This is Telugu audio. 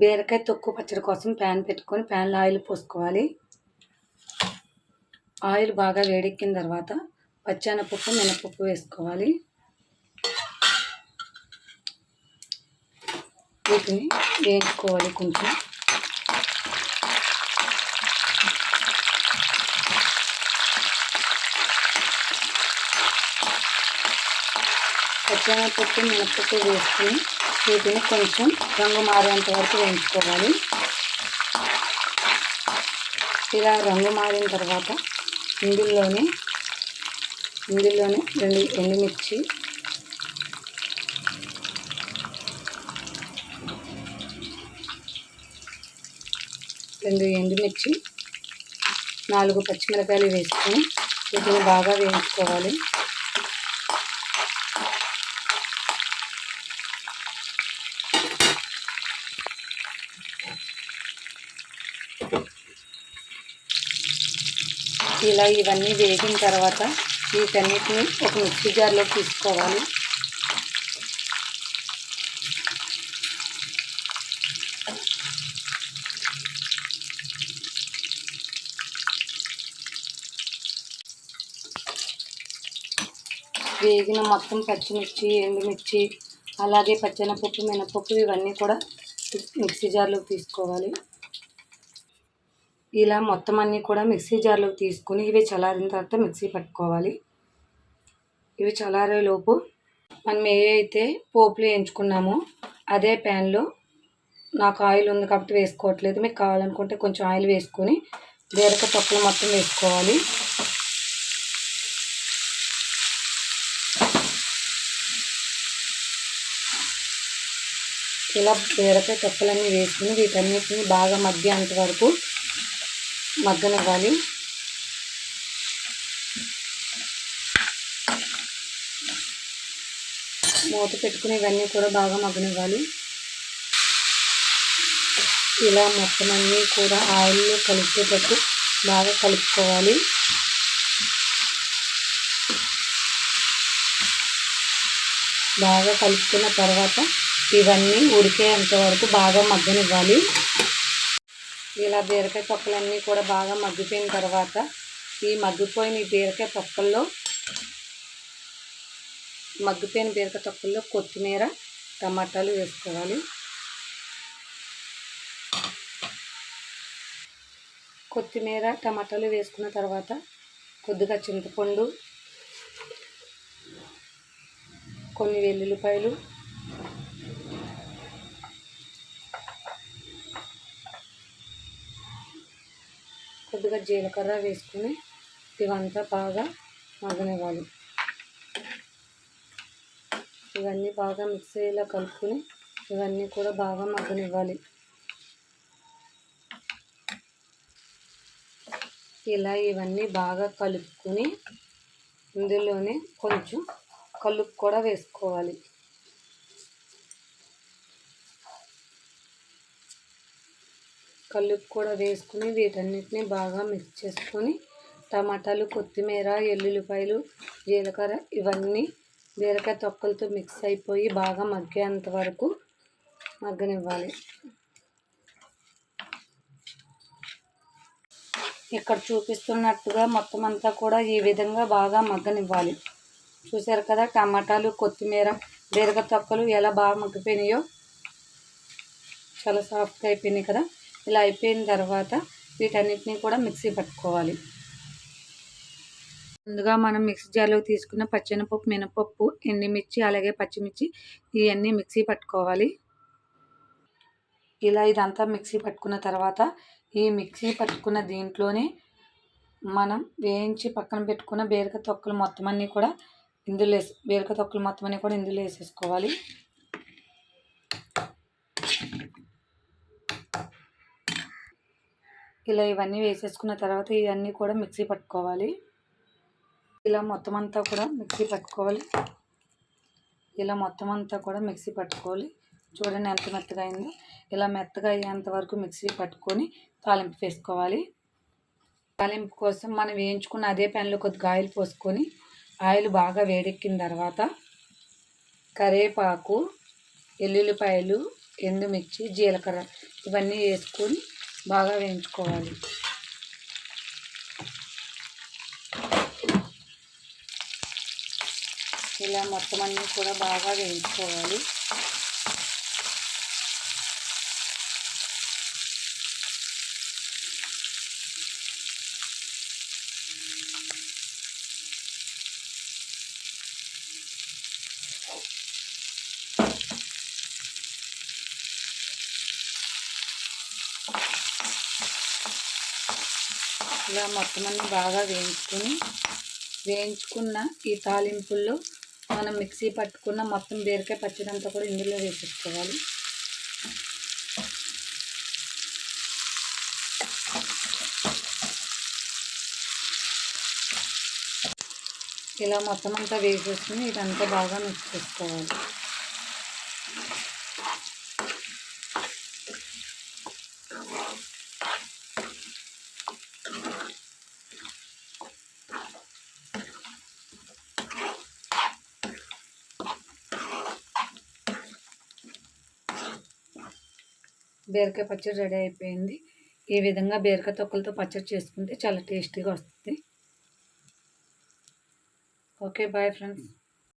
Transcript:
బీరకాయ తొక్కు పచ్చడి కోసం ప్యాన్ పెట్టుకొని ప్యాన్లో ఆయిల్ పోసుకోవాలి. ఆయిల్ బాగా వేడెక్కిన తర్వాత పచ్చెనపప్పు మినపప్పు వేసుకోవాలి. వీటిని వేయించుకోవాలి కొంచెం. పచ్చెనపప్పు మినపప్పు వేసుకుని వీటిని కొంచెం రంగు మారేంత వరకు వేయించుకోవాలి. ఇలా రంగు మారిన తర్వాత ఇందులోనే ఇందులోనే రెండు ఎండుమిర్చి రెండు ఎండుమిర్చి నాలుగు పచ్చిమిరకాయలు వేసుకొని వీటిని బాగా వేయించుకోవాలి. ఇలా ఇవన్నీ వేగిన తర్వాత వీటన్నిటిని ఒక మిక్సీ జార్లో తీసుకోవాలి. వేగిన మొత్తం పచ్చిమిర్చి ఎండుమిర్చి అలాగే పచ్చెనపప్పు మినపప్పు ఇవన్నీ కూడా మిక్సీ జార్లోకి తీసుకోవాలి. ఇలా మొత్తం అన్నీ కూడా మిక్సీ జార్లోకి తీసుకుని ఇవి చల్లారిన తర్వాత మిక్సీ పట్టుకోవాలి. ఇవి చల్లారేలోపు మనం ఏ అయితే పోపులు వేయించుకున్నామో అదే ప్యాన్లో నాకు ఆయిల్ ఉంది కాబట్టి వేసుకోవట్లేదు. మీకు కావాలనుకుంటే కొంచెం ఆయిల్ వేసుకొని బీరకాయ తొక్కలు మొత్తం వేసుకోవాలి. ఇలా బీరకాయ తొక్కలన్నీ వేసుకుని వీటన్నిటిని బాగా మగ్గేంత వరకు మగ్గనివ్వాలి. మూత పెట్టుకుని ఇవన్నీ కూడా బాగా మగ్గనివ్వాలి. ఇలా మొత్తం అన్నీ కూడా ఆయిల్లో కలిపేటట్టు బాగా కలుపుకోవాలి. బాగా కలుపుకున్న తర్వాత ఇవన్నీ ఉడికేంత వరకు బాగా మగ్గనివ్వాలి. ఇలా బీరకాయ తొక్కలన్నీ కూడా బాగా మగ్గిపోయిన తర్వాత ఈ మగ్గిపోయిన ఈ బీరకాయ పొక్కల్లో మగ్గిపోయిన బీరకాయ తొక్కల్లో కొత్తిమీర టమాటాలు వేసుకోవాలి. కొత్తిమీర టమాటాలు వేసుకున్న తర్వాత కొద్దిగా చింతపండు కొన్ని వెల్లుల్లిపాయలు కొద్దిగా జీలకర్ర వేసుకుని ఇవంతా బాగా మగ్గనివ్వాలి. ఇవన్నీ బాగా మిక్స్ అయ్యేలా ఇవన్నీ కూడా బాగా మగ్గనివ్వాలి. ఇలా ఇవన్నీ బాగా కలుపుకొని ఇందులోనే కొంచెం కలుపు కూడా వేసుకోవాలి. కలుపు కూడా వేసుకుని వీటన్నిటిని బాగా మిక్స్ చేసుకొని టమాటాలు కొత్తిమీర ఎల్లుల్లిపాయలు జీలకర్ర ఇవన్నీ బీరకాయ తొక్కలతో మిక్స్ అయిపోయి బాగా మగ్గేంత వరకు మగ్గనివ్వాలి. ఇక్కడ చూపిస్తున్నట్టుగా మొత్తం అంతా కూడా ఈ విధంగా బాగా మగ్గనివ్వాలి. చూసారు కదా టమాటాలు కొత్తిమీర బీరకాయ తొక్కలు ఎలా బాగా మగ్గిపోయినాయో? చాలా సాఫ్ట్గా అయిపోయినాయి కదా. ఇలా అయిపోయిన తర్వాత వీటన్నిటిని కూడా మిక్సీ పట్టుకోవాలి. ముందుగా మనం మిక్సీ జార్లో తీసుకున్న పచ్చెనపప్పు మినపప్పు ఎండుమిర్చి అలాగే పచ్చిమిర్చి ఇవన్నీ మిక్సీ పట్టుకోవాలి. ఇలా ఇదంతా మిక్సీ పట్టుకున్న తర్వాత ఈ మిక్సీ పట్టుకున్న దీంట్లోనే మనం వేయించి పక్కన పెట్టుకున్న బీరక తొక్కలు మొత్తం అన్నీ కూడా ఇందులో వేసి బీరక తొక్కలు మొత్తం అన్నీ కూడా ఇందులో వేసేసుకోవాలి. ఇలా ఇవన్నీ వేసేసుకున్న తర్వాత ఇవన్నీ కూడా మిక్సీ పట్టుకోవాలి. ఇలా మొత్తం అంతా కూడా మిక్సీ పట్టుకోవాలి. ఇలా మొత్తం అంతా కూడా మిక్సీ పట్టుకోవాలి. చూడండి ఎంత మెత్తగా అయిందో. ఇలా మెత్తగా అయ్యేంత వరకు మిక్సీ పట్టుకొని తాలింపు వేసుకోవాలి. తాలింపు కోసం మనం వేయించుకున్న అదే ప్యాన్లో కొద్దిగా ఆయిల్ పోసుకొని ఆయిల్ బాగా వేడెక్కిన తర్వాత కరివేపాకు ఎల్లుల్లిపాయలు ఎండుమిర్చి జీలకర్ర ఇవన్నీ వేసుకొని బాగా వేయించుకోవాలి. ఇలా మొత్తం అన్నీ కూడా బాగా వేయించుకోవాలి. ఇలా మొత్తం అన్ని బాగా వేయించుకుని వేయించుకున్న ఈ తాలింపుల్లో మనం మిక్సీ పట్టుకున్న మొత్తం బీరకాయ పచ్చడి అంతా కూడా ఇందులో వేసేసుకోవాలి. ఇలా మొత్తం అంతా వేసేసుకుని ఇదంతా బాగా మిక్స్ చేసుకోవాలి. బీరకాయ పచ్చడి రెడీ అయిపోయింది. ఈ విధంగా బీరకాయ తొక్కలతో పచ్చడి చేసుకుంటే చాలా టేస్టీగా వస్తుంది. Okay bye friends.